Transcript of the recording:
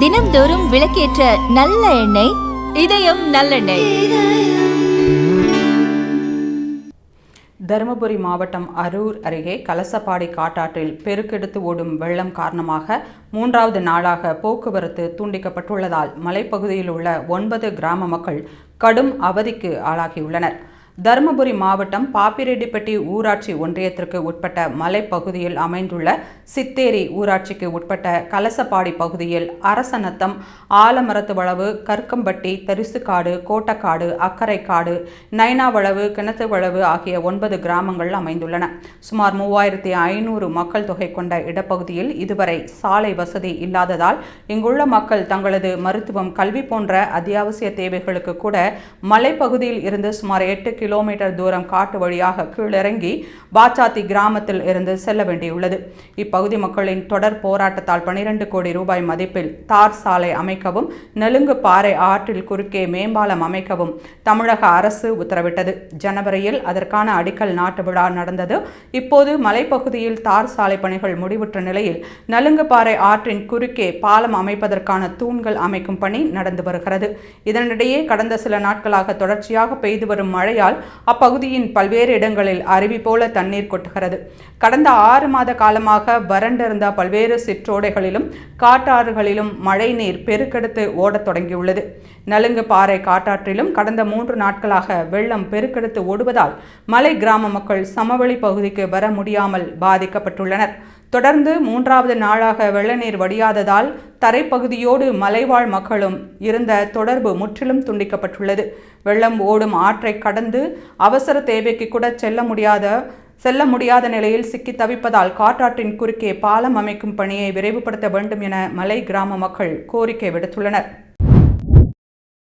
தினம்தோறும் விளக்கேற்ற நல்ல எண்ணெய் இதயம் நல்லெண்ணெய். தருமபுரி மாவட்டம் அரூர் அருகே கலசப்பாடி காட்டாற்றில் பெருக்கெடுத்து ஓடும் வெள்ளம் காரணமாக மூன்றாவது நாளாக போக்குவரத்து துண்டிக்கப்பட்டுள்ளதால் மலைப்பகுதியில் உள்ள ஒன்பது கிராம மக்கள் கடும் அவதிக்கு ஆளாகியுள்ளனர். தருமபுரி மாவட்டம் பாப்பிரெட்டிப்பட்டி ஊராட்சி ஒன்றியத்திற்கு உட்பட்ட மலைப்பகுதியில் அமைந்துள்ள சித்தேரி ஊராட்சிக்கு உட்பட்ட கலசப்பாடி பகுதியில் அரசநத்தம் ஆலமரத்து வளவு கற்கம்பட்டி தரிசுக்காடு கோட்டக்காடு அக்கரைக்காடு நைனாவளவு கிணத்து வளவு ஆகிய ஒன்பது கிராமங்கள் அமைந்துள்ளன. சுமார் மூவாயிரத்தி ஐநூறு மக்கள் தொகை கொண்ட இடப்பகுதியில் இதுவரை சாலை வசதி இல்லாததால் இங்குள்ள மக்கள் தங்களது மருத்துவம் கல்வி போன்ற அத்தியாவசிய தேவைகளுக்கு கூட மலைப்பகுதியில் இருந்து சுமார் எட்டு கிலோமீட்டர் தூரம் காட்டு வழியாக கீழிறங்கி பாச்சாத்தி கிராமத்தில் இருந்து செல்ல வேண்டியுள்ளது. இப்பகுதி மக்களின் தொடர் போராட்டத்தால் பனிரெண்டு கோடி ரூபாய் மதிப்பில் தார் சாலை அமைக்கவும் நெலுங்கு பாறை ஆற்றில் குறுக்கே மேம்பாலம் அமைக்கவும் தமிழக அரசு உத்தரவிட்டது. ஜனவரியில் அதற்கான அடிக்கல் நாட்டு விழா நடந்தது. இப்போது மலைப்பகுதியில் தார் சாலை பணிகள் முடிவுற்ற நிலையில் நலுங்குப்பாறை ஆற்றின் குறுக்கே பாலம் அமைப்பதற்கான தூண்கள் அமைக்கும் பணி நடந்து வருகிறது. இதனிடையே கடந்த சில நாட்களாக தொடர்ச்சியாக பெய்து வரும் மழையால் அப்பகுதியின் பல்வேறு இடங்களில் அருவி போல தண்ணீர் கொட்டுகிறது. கடந்த ஆறு மாத காலமாக வறண்டிருந்த பல்வேறு சிற்றோடைகளிலும் காட்டாறுகளிலும் மழை நீர் பெருக்கெடுத்து ஓடத் தொடங்கியுள்ளது. நலுங்கு பாறை காட்டாற்றிலும் கடந்த மூன்று நாட்களாக வெள்ளம் பெருக்கெடுத்து ஓடுவதால் மலை கிராம மக்கள் சமவெளி பகுதிக்கு வர முடியாமல் பாதிக்கப்பட்டுள்ளனர். தொடர்ந்து மூன்றாவது நாளாக வெள்ளநீர் வடியாததால் தரைப்பகுதியோடு மலைவாழ் மக்களும் இருந்த தொடர்பு முற்றிலும் துண்டிக்கப்பட்டுள்ளது. வெள்ளம் ஓடும் ஆற்றை கடந்து அவசர தேவைக்கு கூட செல்ல முடியாத செல்ல முடியாத நிலையில் சிக்கி தவிப்பதால் காற்றாற்றின் குறுக்கே பாலம் அமைக்கும் பணியை விரைவுபடுத்த வேண்டும் என மலை கிராம மக்கள் கோரிக்கை விடுத்துள்ளனர்.